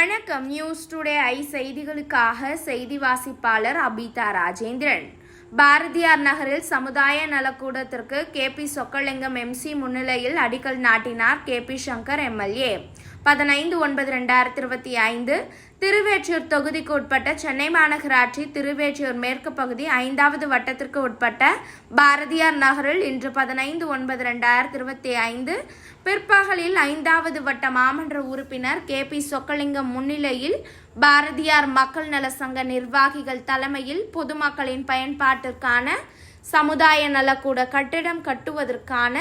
வணக்கம். News today I செய்திகளுக்காக செய்தி வாசிப்பாளர் அபிதா ராஜேந்திரன். பாரதியார் நகரில் சமுதாய நலக்கூடத்திற்கு கே. பி. சொக்கலிங்கம் எம்சி முன்னிலையில் அடிக்கல் நாட்டினார் கே. பி. சங்கர் எம்எல்ஏ பதினைந்து ஒன்பது ரெண்டாயிரத்தி இருபத்தி ஐந்து திருவேற்றியூர் தொகுதிக்கு உட்பட்ட சென்னை மாநகராட்சி திருவேற்றியூர் மேற்கு பகுதி ஐந்தாவது வட்டத்திற்கு உட்பட்ட பாரதியார் நகரில் இன்று பதினைந்து ஒன்பது ரெண்டாயிரத்தி இருபத்தி ஐந்து பிற்பகலில் ஐந்தாவது வட்ட மாமன்ற உறுப்பினர் கே பி சொக்கலிங்கம் முன்னிலையில் பாரதியார் மக்கள் நல சங்க நிர்வாகிகள் தலைமையில் பொதுமக்களின் பயன்பாட்டிற்கான சமுதாய நலக்கூட கட்டிடம் கட்டுவதற்கான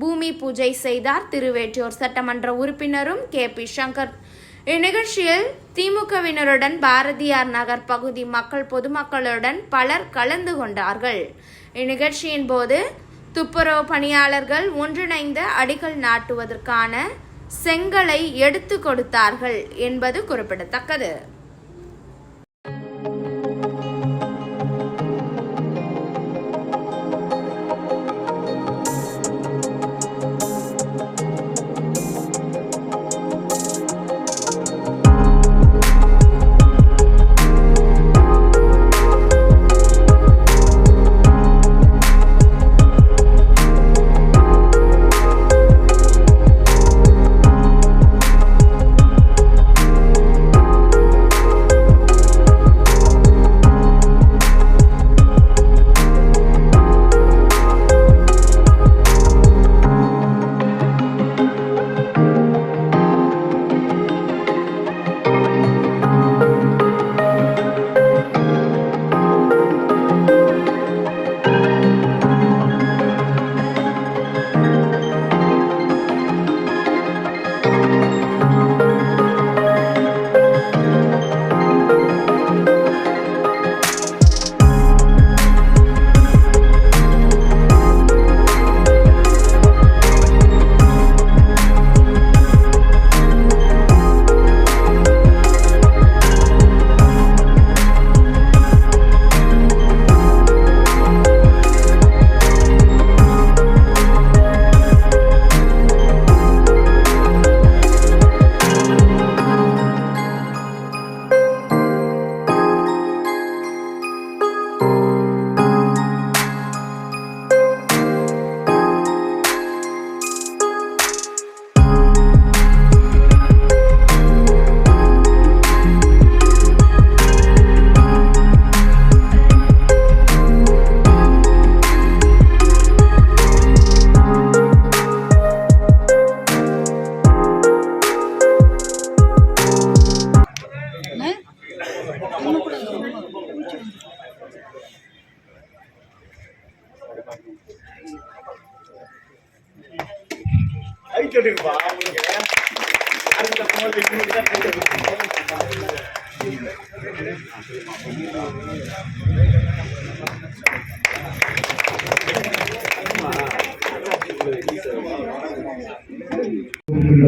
பூமி பூஜை செய்தார் திருவேற்றூர் சட்டமன்ற உறுப்பினரும் கே பி சங்கர். இந்நிகழ்ச்சியில் திமுகவினருடன் பாரதியார் நகர் பகுதி மக்கள் பொதுமக்களுடன் பலர் கலந்து கொண்டார்கள். இந்நிகழ்ச்சியின் போது துப்புரவு பணியாளர்கள் ஒன்றிணைந்த அடிகள் நாட்டுவதற்கான செங்கலை எடுத்து கொடுத்தார்கள் என்பது குறிப்பிடத்தக்கது.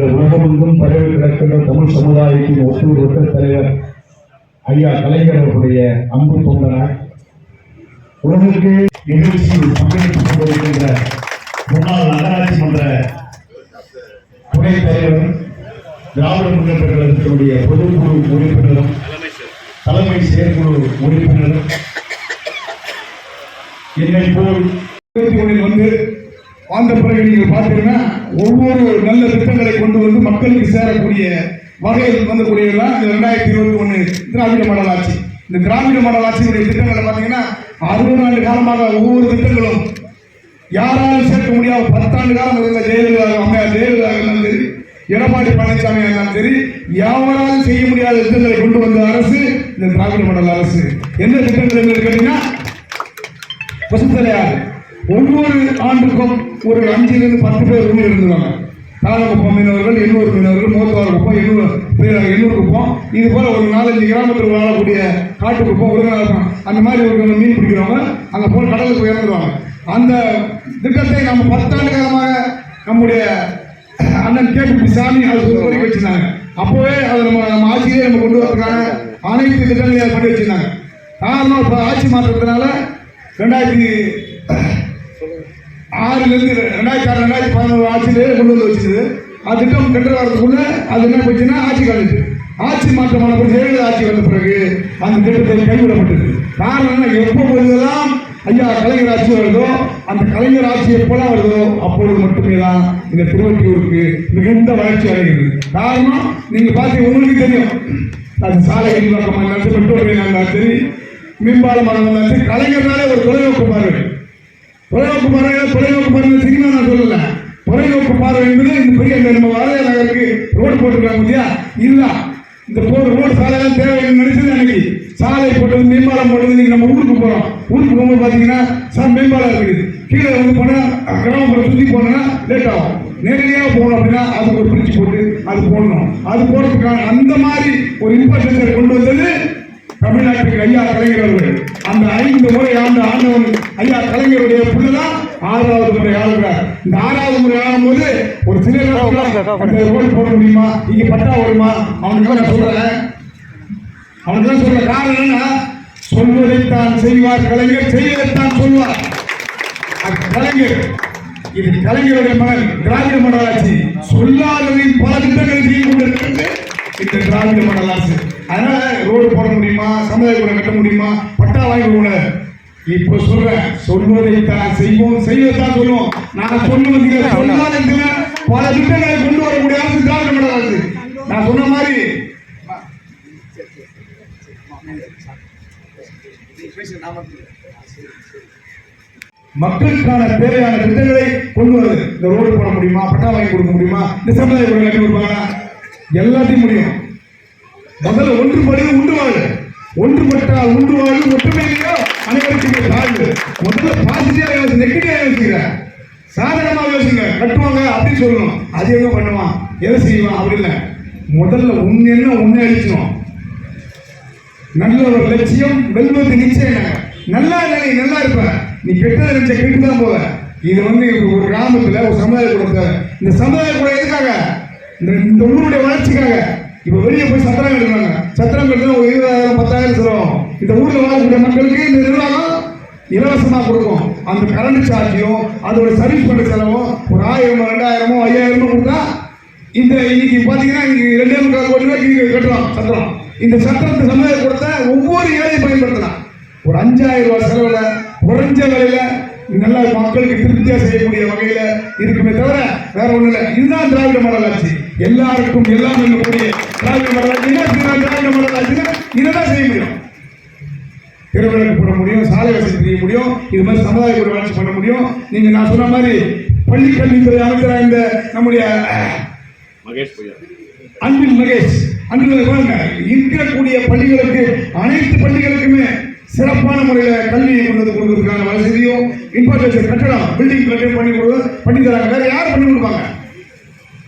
உலகமெங்கும் பரவி கிடக்கின்ற தமிழ் சமுதாயத்தின் ஒத்துழைப்பு தலைவர் ஐயா கலைஞர் அவர்களுடைய அன்பு தொண்டனார் உலகிற்கு நிகழ்ச்சியில் பங்கேற்றுக் கொண்டிருக்கின்ற முன்னாள் நகராட்சி மன்ற திராவிட முன்னேற்ற கழகத்தினுடைய பொதுக்குழு உறுப்பினரும் தலைமை செயற்குழு உறுப்பினரும் என்னை போல் வந்து வாழ்ந்த பிறகு நீங்கள் பார்த்தீங்கன்னா ஒவ்வொரு நல்ல திட்டங்களை கொண்டு வந்து மக்களுக்கு சேரக்கூடிய வகையில் வந்தக்கூடியதான் இந்த ரெண்டாயிரத்தி இருபத்தி ஒன்று திராவிட மண்டல ஆட்சி. இந்த திராவிட மண்டல ஆட்சியினுடைய திட்டங்களை பார்த்தீங்கன்னா அறுபது ஆண்டு காலமாக ஒவ்வொரு திட்டங்களும் யாராலும் சேர்க்க முடியாத பத்தாண்டு காலம் இருந்த ஜெயலலிதா அம்மையார் ஜெயலலிதா எடப்பாடி பழனிசாமி இருந்தாலும் சரி யாவராலும் செய்ய முடியாத திட்டங்களை கொண்டு வந்த அரசு இந்த திராவிட மண்டல அரசு. என்ன திட்டங்கள் கேட்டீங்கன்னா பசுத்தலையார் ஒவ்வொரு ஆண்டுக்கும் ஒரு அஞ்சிலிருந்து பத்து பேர் உயிர் இருந்துவாங்க தாளகுப்பம் மீனவர்கள் எண்ணூர் மீனவர்கள் மூத்தவார் குப்பம் எண்ணூர் பேர் எண்ணூர் குப்பம். இது போல ஒரு நாலஞ்சு கிராமத்தில் வாழக்கூடிய காட்டு குப்பம் உலகம் அந்த மாதிரி ஒரு மீன் பிடிக்கிறவங்க அங்கே போய் கடலுக்கு உயர்ந்துருவாங்க இறந்துருவாங்க. அந்த திட்டத்தை நம்ம பத்தாண்டு காலமாக நம்முடைய அண்ணன் கே பி சாமி அது சொல்லி வச்சிருந்தாங்க. அப்போவே அதை நம்ம நம்ம ஆட்சியிலே நம்ம கொண்டு வரதுக்கான அனைத்து திட்டங்களையும் பண்ணி வச்சிருந்தாங்க. காரணம் இப்போ ஆட்சி மாற்றத்தினால ரெண்டாயிரத்தி ஆறுலேருந்து ரெண்டாயிரத்தி ஆறு ரெண்டாயிரத்தி பதினோரு ஆட்சியிலே கொண்டு வந்து வச்சுது அது திட்டம் டெண்டர் வரதுக்குள்ள அது என்ன போச்சுன்னா ஆட்சி கழிச்சு ஆட்சி மாற்றமான பிறகு ஜெயலலிதா ஆட்சி வந்த பிறகு அந்த திட்டத்தை கைவிடப்பட்டது. காரணம் என்ன? எப்போ பொழுதெல்லாம் ஐயா கலைஞர் ஆட்சி வருதோ அந்த கலைஞர் ஆட்சி எப்பெல்லாம் வருதோ அப்பொழுது மட்டுமே தான் இந்த திருவற்றியூருக்கு மிகுந்த வளர்ச்சி அடைகிறது. காரணம் நீங்க பார்த்தீங்க உங்களுக்கு தெரியும். அது சாலை விரிவாக்கமாக இருந்தாலும் சரி, இருந்தாலும் சரி மேம்பாலமாக இருந்தாலும் சரி கலைஞர்னாலே ஒரு தொலைநோக்கு பார்வை. தொலைநோக்கு பார்வை தொலைநோக்கு பார்வை சினிமா நான் சொல்லல. தொலைநோக்கு பார்வை என்பது இந்த பெரிய நம்ம வாழைய நகருக்கு ரோடு போட்டுருக்காங்க இல்லையா? இதுதான் இந்த போர் ரோடு சாலையெல்லாம் தேவைன்னு நினைச்சது அன்னைக்கு? சாலை போட்டது மேம்பாலம் போட்டது இன்னைக்கு நம்ம ஊருக்கு போறோம். ஊருக்கு போகும்போது பாத்தீங்கன்னா சார் மேம்பாலம் இருக்குது. கீழே வந்து போனா கிராமப்புறம் சுத்தி போனா லேட் ஆகும். நேரடியாக போகணும் அப்படின்னா அதுக்கு ஒரு பிரிட்ஜ் போட்டு அது போடணும். அது போடுறதுக்கான அந்த மாதிரி ஒரு இன்ஃப்ராஸ்ட்ரக்சர் கொண்டு வந்தது தமிழ்நாட்டுக்கு ஐயா கலைஞர் அவர்கள். அந்த ஐந்து முறை ஆண்டு ஆண்டவன் ஐயா கலைஞருடைய புள்ளதான் ஆறாவது முறை ஆளுகிறார். இந்த ஆறாவது முறை ஆளும்போது ஒரு சில ரோடு போட முடியுமா? இங்க பட்டா வருமா? அவனுக்கு நான் சொல்றேன். அவனுக்கு தான் சொல்ற காரணம் என்னன்னா சொல்வதைத்தான் செய்வார் கலைஞர் செய்வதைத்தான் சொல்வார். கலைஞர் இது கலைஞருடைய மகன் திராவிட மண்டல ஆட்சி சொல்லாததையும் பல திட்டங்களை செய்து கொண்டிருக்கிறது. இந்த திராவிட மண்டல அதனால ரோடு போட முடியுமா? சமுதாய கூட கட்ட முடியுமா? பட்டா வாங்கி கொடுங்க. இப்ப சொல்றேன் சொல்வதைத்தான் செய்வோம் செய்வதான் சொல்லுவோம். நான் சொல்லுவது சொல்லாததுல பல திட்டங்களை கொண்டு வரக்கூடிய அரசு திராவிட மண்டல நான் சொன்ன மாதிரி மக்களுக்கான தேவையான திட்டங்களை கொண்டு வருது. இந்த ரோடு போட முடியுமா? பட்டா வாங்கி கொடுக்க முடியுமா? இந்த சமுதாய கூட கட்டி கொடுப்பாங்க? எல்லாத்தையும் முடியும். முதல்ல ஒன்றுபடி உண்டு வாழ். ஒன்றுபட்டால் உண்டு வாழ் ஒற்றுமையிலையோ அனைவருக்கும் தாழ்வு முதல்ல பாசிட்டிவா யோசி நெகட்டிவா யோசிக்கிற சாதகமாக யோசிங்க. கட்டுவாங்க அப்படின்னு சொல்லணும். அது எதுவும் பண்ணுவான்? எதை செய்வான்? அப்படி இல்லை. முதல்ல உன் என்ன உன்னை அழிக்கணும் நல்ல ஒரு லட்சியம் வெல்வது நிச்சயம். நல்லா இல்லை நல்லா இருப்பேன் நீ கெட்டதை நினைச்ச கெட்டு தான் போவ. இது வந்து ஒரு கிராமத்துல ஒரு சமுதாய கூட இந்த சமுதாய கூட எதுக்காக? இந்த இந்த ஊருடைய வளர்ச்சிக்காக. இப்ப வெளியே போய் சத்திரம் எடுக்கிறாங்க சத்திரம் எடுத்தா ஒரு இருபதாயிரம் பத்தாயிரம் செலவாகும். இந்த ஊர்ல வாழக்கூடிய மக்களுக்கு இந்த நிர்வாகம் இலவசமா கொடுக்கும். அந்த கரண்ட் சார்ஜையும் அதோட சர்வீஸ் பண்ற செலவும் ஒரு ஆயிரமோ ரெண்டாயிரமோ ஐயாயிரமோ கொடுத்தா இந்த இன்னைக்கு பாத்தீங்கன்னா இன்னைக்கு ரெண்டே முக்கால் கோடி ரூபாய்க்கு இங்க கட்டுறோம் சத்திரம். இந்த சத்திரத்தை சமுதாய கொடுத்த ஒவ்வொரு ஏழையும் பயன்படுத்தலாம். ஒரு அஞ்சாயிரம் ரூபாய் செலவில் குறைஞ்ச விலையில நல்ல மக்களுக்கு திருப்தியா செய்யக்கூடிய வகையில இருக்குமே தவிர வேற ஒண்ணு இல்லை. இதுதான் திராவிட மாடல் ஆட்சி எல்லாருக்கும் எல்லாம் இருக்கக்கூடிய திராவிட செய்யலாம் திராவிட மாடல் ஆட்சினா இதைதான் செய்ய முடியும். தெருவிளக்கு போட முடியும் சாலை வசதி செய்ய முடியும் இது மாதிரி சமுதாய ஒரு வளர்ச்சி பண்ண முடியும். நீங்க நான் சொன்ன மாதிரி பள்ளி கல்வித்துறை அமைச்சராக இந்த நம்முடைய மகேஷ் அன்பில் மகேஷ். அன்பில் இருக்கக்கூடிய பள்ளிகளுக்கு அனைத்து பள்ளிகளுக்குமே சிறப்பான முறையில் கல்வியை கொண்டு வந்து கொடுக்கறதுக்கான வசதியும் இன்ஃப்ராஸ்ட்ரக்சர் கட்டடம் பில்டிங் கட்டடம் பண்ணி கொடு பண்ணி தராங்க வேற யார் பண்ணி கொடுப்பாங்க?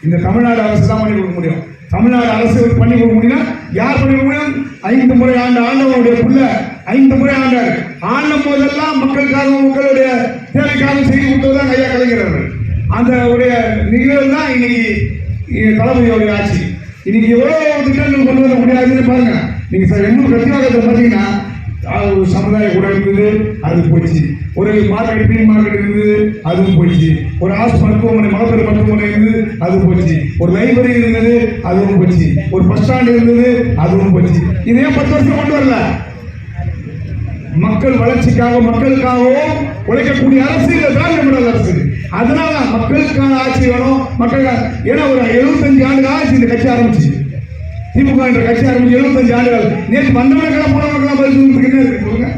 இந்த தமிழ்நாடு அரசு தான் பண்ணி கொடுக்க முடியும். தமிழ்நாடு அரசு பண்ணி கொடுக்க முடியும் யார் பண்ணி கொடுக்க முடியும்? ஐந்து முறை ஆண்ட ஆண்டவனுடைய புள்ள ஐந்து முறை ஆண்டார். ஆண்ட போதெல்லாம் மக்களுக்காக மக்களுடைய தேவைக்காக செய்து கொடுத்ததுதான் ஐயா கலைஞர் அந்த உடைய நிகழ்வு தான் இன்னைக்கு தளபதியோடைய ஆட்சி. இன்னைக்கு எவ்வளவு திட்டங்கள் கொண்டு வர முடியாதுன்னு பாருங்க. நீங்க சார் இன்னும் கத்திவாக்கத்தை பார்த்தீங்கன்னா ஒரு சமுதாய கூட இருந்தது அது போச்சு ஒரு மார்க்கெட் மீன் மார்க்கெட் இருந்தது அதுவும் போச்சு ஒரு ஆஸ் மருத்துவமனை மகப்பேறு மருத்துவமனை இருந்தது அது போச்சு ஒரு லைப்ரரி இருந்தது அதுவும் போச்சு ஒரு பஸ் ஸ்டாண்ட் இருந்தது அதுவும் போச்சு இது ஏன் பத்து வருஷம் கொண்டு வரல? மக்கள் வளர்ச்சிக்காக மக்களுக்காகவும் உழைக்கக்கூடிய அரசு இந்த திராவிட மாடல் அரசு. அதனால மக்களுக்கான ஆட்சி வேணும் மக்களுக்காக. ஏன்னா ஒரு எழுபத்தஞ்சு ஆண்டு ஆட்சி இந்த கட்சி ஆரம்பிச்சு. திமுக என்ற கட்சி ஆரம்பிச்சு எழுபத்தஞ்சு ஆண்டுகள். நேற்று வந்தவனுக்கெல்லாம் போனவனுக்கெல்லாம் பதில் சொல்லிட்டு இருக்கு சொல்லுங்க.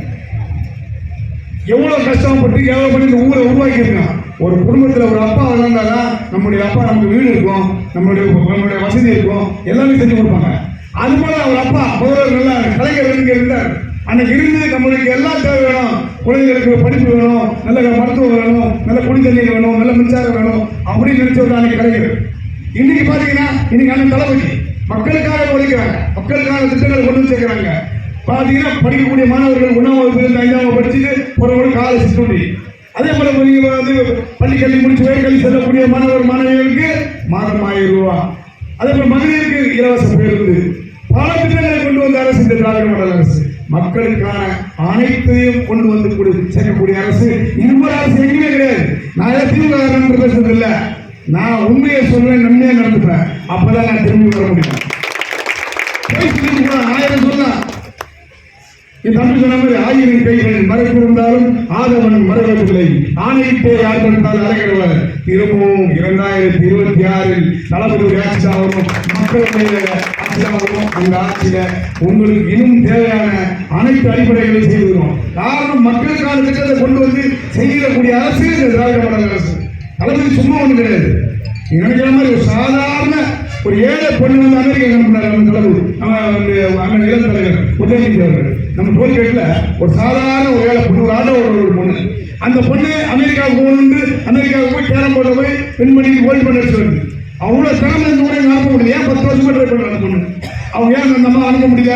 எவ்வளவு கஷ்டப்பட்டு எவ்வளவு பண்ணி இந்த ஊரை உருவாக்கி இருக்கான் ஒரு குடும்பத்தில் ஒரு அப்பா வளர்ந்தாதான் நம்முடைய அப்பா நமக்கு வீடு இருக்கும் நம்மளுடைய நம்மளுடைய வசதி இருக்கும் எல்லாமே செஞ்சு கொடுப்பாங்க. அது போல அவர் அப்பா முதல்வர் நல்லா கலைஞர் இங்க இருந்தார். அன்னைக்கு இருந்தது நம்மளுக்கு எல்லா தேவை வேணும். குழந்தைகளுக்கு படிப்பு வேணும் நல்ல மருத்துவம் வேணும் நல்ல குடி வேணும் நல்ல மின்சாரம் வேணும் அப்படின்னு நினைச்சவர் தான் அன்னைக்கு கலைஞர். இன்னைக்கு பாத்தீங்கன்னா இன்னைக்கு அண்ணன் தளபதி. மக்களுக்காக உழைக்கிறாங்க மக்களுக்கான திட்டங்களை கொண்டு வந்து சேர்க்கிறாங்க. பாத்தீங்கன்னா படிக்கக்கூடிய மாணவர்கள் ஒன்றாம் வகுப்பு ஐந்தாம் படிச்சுட்டு ஒரு காலேஜ் ஸ்டூடி அதே போல நீங்க வந்து பள்ளி கல்வி முடிச்சு உயர்கல்வி செல்லக்கூடிய மாணவர் மாணவிகளுக்கு மாதம் ஆயிரம் ரூபாய் அதே போல மகளிருக்கு இலவச பேருந்து. பல திட்டங்களை கொண்டு வந்த அரசு இந்த திராவிட மண்டல அரசு. மக்களுக்கான அனைத்தையும் கொண்டு வந்து கொடு சேர்க்கக்கூடிய அரசு. இது அரசு எங்கேயுமே கிடையாது. நான் ஏதாவது திமுக பேசுறது இல்லை நான் உண்மையை சொல்றேன் நன்மையை நடந்துப்பேன். அப்பதான் நான் திரும்பி வர முடியும். ஆயிரம் சொல்லலாம் என் தம்பி சொன்ன மாதிரி ஆயிரம் கைகள் மறைப்பிருந்தாலும் ஆதவன் மறைவதில்லை ஆணையிட்டே யார் தடுத்தால் அலைகிறவர் திரும்பவும் இரண்டாயிரத்தி இருபத்தி ஆறில் தளபதி ஆட்சி ஆகணும் மக்கள் ஆட்சி ஆகணும் அந்த ஆட்சியில உங்களுக்கு இன்னும் தேவையான அனைத்து அடிப்படைகளையும் செய்திருக்கோம் காரணம் மக்களுக்கான திட்டத்தை கொண்டு வந்து செய்யக்கூடிய அரசு இந்த திராவிட மாடல் அரசு. தளபதி சும்மா ஒண்ணு கிடையாது. நீங்க நினைக்கிற மாதிரி ஒரு சாதாரண ஒரு ஏழை பொண்ணு வந்து அமெரிக்கா அனுப்பினார் நம்ம தலைவர் நம்ம அண்ணன் இளம் தலைவர் உதயநிதி அவர்கள். நம்ம டோல்கேட்ல ஒரு சாதாரண ஒரு ஏழை பொண்ணு ஒரு ஆட்டோ ஒரு பொண்ணு. அந்த பொண்ணு அமெரிக்காவுக்கு போகணும்னு அமெரிக்காவுக்கு போய் கேரம் போர்டில் போய் வின் பண்ணி கோல்டு பண்ண வச்சுருக்கு அவ்வளோ திறமை இந்த ஊரை அனுப்ப முடியல. ஏன் பத்து வருஷமா ட்ரை பண்ணுறாங்க அந்த பொண்ணு? அவங்க ஏன் அந்த அம்மா அனுப்ப முடியல?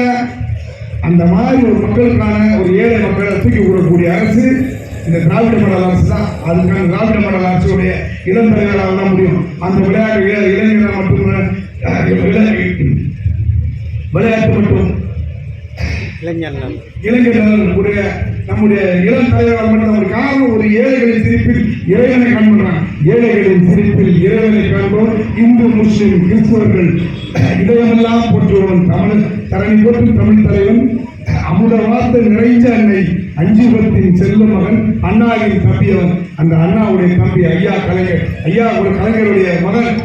அந்த மாதிரி ஒரு மக்களுக்கான ஒரு ஏழை மக்களை தூக்கி விடக்கூடிய அரசு இந்த திராவிட மாடல் அரசு தான் அதுக்கான திராவிட மாடல் அரசுடைய இளம் தலைவராக தான் முடியும். அந்த விளையாட்டு இள- இளைஞர்கள் மட்டும் விளையாட்டு மட்டும். இளைஞர்கள். இளைஞர்களுடைய நம்முடைய இளம் தலைவர்கள் மட்டும் ஒரு காரணம் ஒரு ஏழைகளின் சிரிப்பில் இறைவனை காண்போம் ஏழைகளின் சிரிப்பில் இறைவனை காண்போம் இந்து முஸ்லிம் கிறிஸ்தவர்கள். இதயமெல்லாம் போற்றுவோம் தமிழ் தரணி போற்றும் தமிழ் தலைவன் அமுத வார்த்தை நிறைந்த அன்னை அஞ்சுபத்தின் செல்ல மகன் அண்ணாவின் தம்பியவன். அந்த அண்ணாவுடைய தம்பி ஐயா கலைஞர். ஐயா ஒரு கலைஞருடைய மகன்.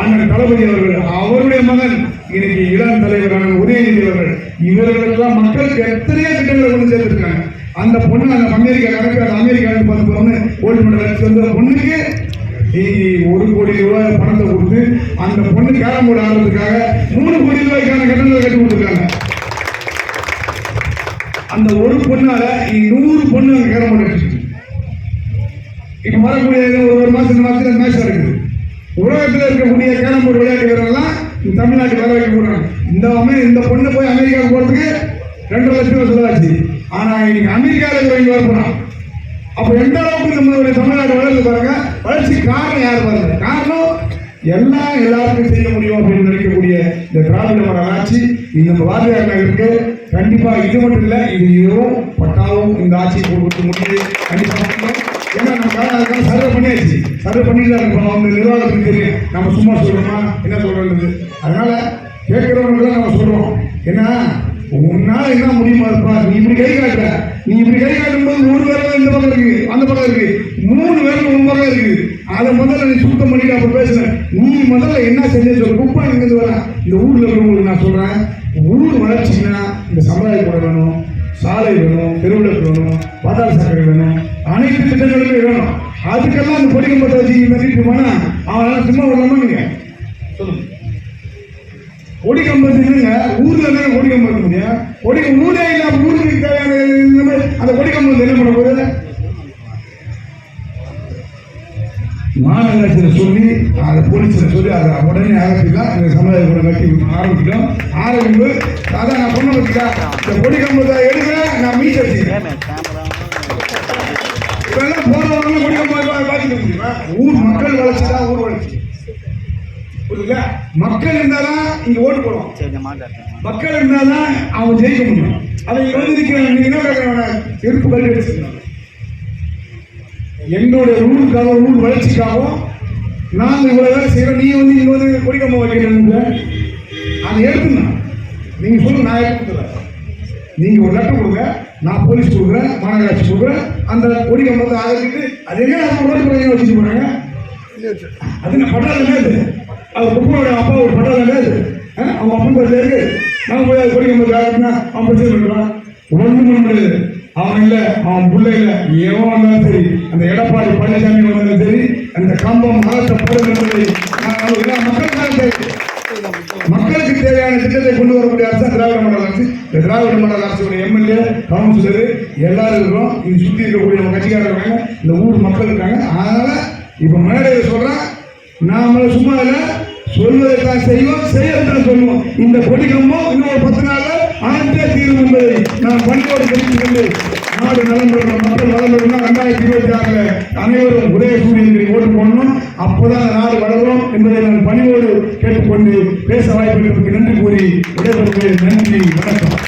அண்ணன் தளபதி அவர்கள் அவருடைய மகன். இன்னைக்கு இளம் தலைவரான உதயநிதி அவர்கள். இவர்களுக்கெல்லாம் மக்களுக்கு எத்தனையோ திட்டங்களை கொண்டு சேர்த்திருக்காங்க. அந்த பொண்ணு அந்த அமெரிக்கா நடக்க அந்த அமெரிக்கா பார்த்து பொண்ணு கோல்டு மெடல் சேர்ந்த பொண்ணுக்கு நீ ஒரு கோடி ரூபாய் பணத்தை கொடுத்து அந்த பொண்ணு கேரம் போர்டு ஆடுறதுக்காக மூணு கோடி ரூபாய்க்கான கட்டணத்தை கட்டி கொடுத்துருக்காங்க. அந்த ஒரு பொண்ணால நூறு பொண்ணு அங்க கேரம் போர்டு அடிச்சிருக்கு இப்ப வரக்கூடிய ஒரு ஒரு மாசம் ரெண்டு மாசத்துல மேட்ச் நடக்குது. உலகத்தில் இருக்கக்கூடிய கேரம் போர்டு விளையாட்டு வீரர்கள்லாம் தமிழ்நாட்டுக்கு வர வைக்க போறாங்க. இந்த அம்மா- இந்த பொண்ணு போய் அமெரிக்காவுக்கு போறதுக்கு ரெண்டு லட்சம் ரூபாய் செலவாச்சு. ஆனா இன்னைக்கு அமெரிக்காவில் இருக்கிறவங்க வர போறான். அப்ப எந்த அளவுக்கு நம்மளுடைய தமிழ்நாடு வளர்ந்து பாருங்க. வளர்ச்சி காரணம் யார் பாருங்க. காரணம் எல்லாம் எல்லாருக்கும் செய்ய முடியும் அப்படின்னு நினைக்கக்கூடிய இந்த திராவிட மாடல் ஆட்சி இந்த நம்ம வாரியார் நகருக்கு கண்டிப்பா இது மட்டும் இல்ல இது இதுவும் பட்டாவும் இந்த ஆட்சியை கொடுக்க முடியுது. கண்டிப்பா முடியும். ஏன்னா நம்ம அதுக்காக சர்வே பண்ணியாச்சு. சர்வே பண்ணிட்டு தான் இருக்கோம். அவங்க நிர்வாகத்துக்கு தெரியும். நம்ம சும்மா சொல்றோமா? என்ன சொல்றது அதனால கேட்கிறவங்களுக்கு நம்ம சொல்றோம். ஏன்னா உன்னால என்ன முடியுமா இருப்பா? நீ இப்படி கை காட்டுற. நீ இப்படி கை காட்டும் போது ஒரு வேலை இந்த பக்கம் பக்கம் மாநகராட்சியில் சொல்லி அதை போலீஸில் சொல்லி அதை உடனே ஆரம்பிக்கலாம் இந்த சமுதாய கூட கட்டி ஆரம்பிக்கிறோம். ஆரம்பிப்பு அதான் நான் சொன்ன பத்தியா இந்த கொடிக்கம்பத்தை எடுக்க நான் மீட் வச்சுக்கிறேன். இப்பெல்லாம் போறவங்க கொடிக்கம்பம் பார்த்துக்க முடியுமா ஊர் மக்கள் வளர்ச்சி தான் ஊர் வளர்ச்சி. புரியுதுங்களா மக்கள் இருந்தாதான் இங்க ஓட்டு போடுவோம் மக்கள் இருந்தாதான் அவன் ஜெயிக்க முடியும். அதை நிக்கிற நீங்க என்ன கேட்கறவன செருப்பு கல்வி வச்சிருக்காங்க என்னோட ஊருக்காக ஊர் வளர்ச்சிக்காகவும் நான் இவ்வளவு வேலை செய்யறேன் நீ வந்து இங்க வந்து கொடிக்கம்பம் வைக்கணும்னு அதை எடுத்துனா நீங்க சொல்லுங்க நான் எடுத்து நீங்க ஒரு லெட்டர் கொடுங்க நான் போலீஸ் கொடுக்குறேன் மாநகராட்சி கொடுக்குறேன் அந்த கொடிக்கம்பத்தை ஆகிட்டு அது எங்க நம்ம ரோடு குறைய வச்சுட்டு போறாங்க அது நான் பட்டாளம் அது அவர் குப்பனோட அப்பா ஒரு பட்டாளம் அது அவங்க அப்பன் பேர்ல இருக்கு. நான் போய் அது கொடிக்கம்பத்தை ஆகிட்டுனா அவன் பிரச்சனை பண்ணுறான் ஒன்றும் பண்ண முடியாது அவன் இல்ல அவன் பிள்ளை இல்ல எவன் வந்தாலும் சரி. அந்த எடப்பாடி பழனிசாமி வந்தாலும் சரி அந்த கம்பம் மரத்தை என்பதை நான் சரி. மக்களுக்கு தேவையான திட்டத்தை கொண்டு வரக்கூடிய அரசு திராவிட மண்டல அரசு இந்த திராவிட மண்டல அரசுடைய எம்எல்ஏ கவுன்சிலர் எல்லாரும் இருக்கிறோம். இது சுற்றி இருக்கக்கூடிய நம்ம கட்சிக்காரர் இருக்காங்க. இந்த ஊர் மக்கள் இருக்காங்க. அதனால இப்போ மேடையில் சொல்கிறேன் நாம சும்மா இல்லை சொல்வதை தான் செய்வோம் செய்யறதுன்னு சொல்லுவோம் இந்த கொடிக்கம்பம் இன்னும் ஒரு பத்து நாள்ல அனைத்தே தீரும் என்பதை நான் பணியோடு நாடு நலன் மக்கள் நலம் ரெண்டாயிரத்தி இருபத்தி ஆறுல அனைவரும் உதய சூரியனுக்கு ஓட்டு போடணும். அப்போதான் நாடு வளரும் என்பதை நான் பணியோடு கேட்டுக்கொண்டு பேச வாய்ப்பு நன்றி கூறி விடைபெறுகிறேன். நன்றி வணக்கம்.